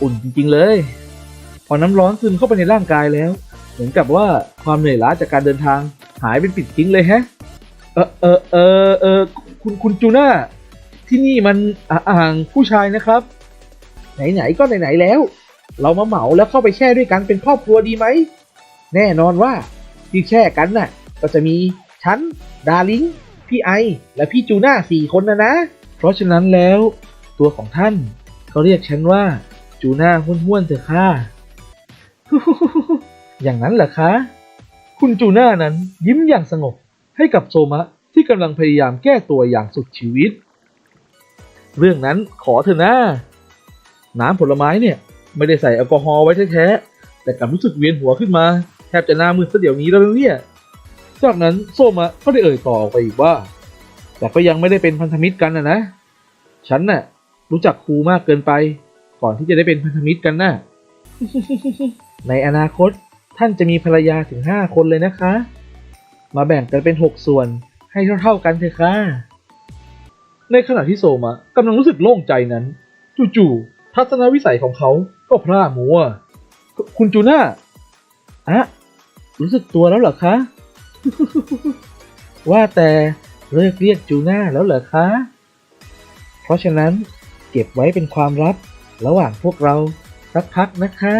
อุ่นจริงๆเลย พอน้ำร้อนซึมเข้าไปในร่างกายแล้ว เหมือนกับว่าความเหนื่อยล้าจากการเดินทางหายเป็นปิดทิ้งเลยแฮะ เออเออเออเออคุณคุณจูน่า ที่นี่มันอ่าอ่างผู้ชายนะครับ ไหนๆก็ไหนๆแล้ว เรามาเหมาแล้วเข้าไปแช่ด้วยกันเป็นครอบครัวดีไหม แน่นอนว่าที่แช่กันน่ะ ก็จะมีฉันดาริงพี่ไอ และพี่จูน่าสี่คนนะนะ เพราะฉะนั้นแล้วตัวของท่าน ก็เรียกฉันว่า จูน่าห้วนๆเถอะค่ะ อย่างนั้นเหรอคะ คุณจูน่านั้นยิ้มอย่างสงบให้กับโซมะที่กำลังพยายามแก้ตัวอย่างสุดชีวิต เรื่องนั้นขอเถอะนะน้ำผลไม้เนี่ยไม่ได้ใส่แอลกอฮอล์ไว้แท้ๆแต่กลับรู้สึกเวียนหัวขึ้นมา แทบจะหน้ามืดซะเดี๋ยวนี้แล้วนะเนี่ยจากนั้นโซมะก็ได้เอ่ยต่อออกไปอีกว่า แต่ก็ยังไม่ได้เป็นพันธมิตรกันนะนะ ฉันน่ะ รู้จักครูมากเกินไป ก่อนที่จะได้เป็นพันธมิตรกันน่ะ ในอนาคตท่านจะมีภรรยาถึงห้าคนเลยนะคะ มาแบ่งกันเป็นหกส่วนให้เท่าๆกันเถอะค่ะ ในขณะที่โซมะกำลังรู้สึกโล่งใจนั้น จู่ๆทัศนวิสัยของเขาก็พร่ามัว คุคุณจูน่าอะรู้สึกตัวแล้วเหรอคะ ว่าแต่เลิกเรียกจูน่าแล้วเหรอคะ เพราะฉะนั้น เก็บไว้เป็นความลับ ระหว่างพวกเราสักพักนะคะ